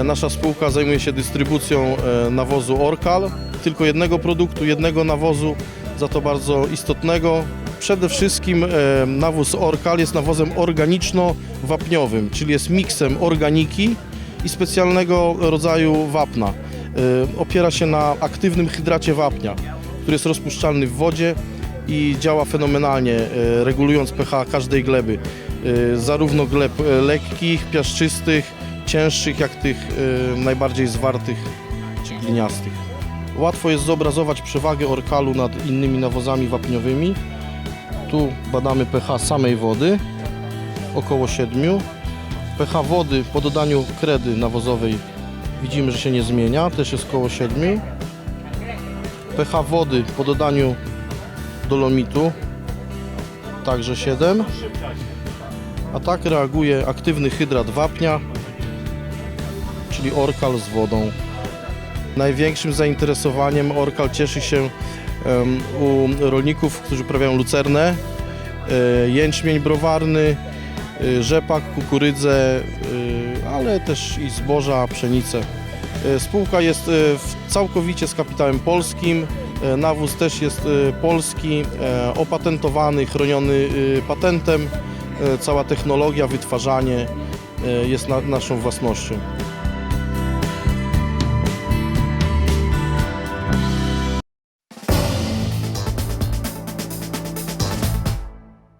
E, Nasza spółka zajmuje się dystrybucją e, nawozu Orkal, tylko jednego produktu, jednego nawozu, za to bardzo istotnego. Przede wszystkim e, nawóz Orkal jest nawozem organiczno-wapniowym, czyli jest miksem organiki i specjalnego rodzaju wapna. Opiera się na aktywnym hydracie wapnia, który jest rozpuszczalny w wodzie i działa fenomenalnie, regulując pH każdej gleby. Zarówno gleb lekkich, piaszczystych, cięższych, jak tych e, najbardziej zwartych czy gliniastych. Łatwo jest zobrazować przewagę orkalu nad innymi nawozami wapniowymi. Tu badamy pH samej wody, około 7. pH wody po dodaniu kredy nawozowej widzimy, że się nie zmienia, też jest około 7. pH wody po dodaniu dolomitu także 7. A tak reaguje aktywny hydrat wapnia, czyli orkal z wodą. Największym zainteresowaniem orkal cieszy się u rolników, którzy uprawiają lucernę, e, jęczmień browarny, e, rzepak, kukurydzę, e, ale też i zboża, pszenicę. Spółka jest całkowicie z kapitałem polskim. Nawóz też jest polski, opatentowany, chroniony patentem. Cała technologia, wytwarzanie jest na, naszą własnością.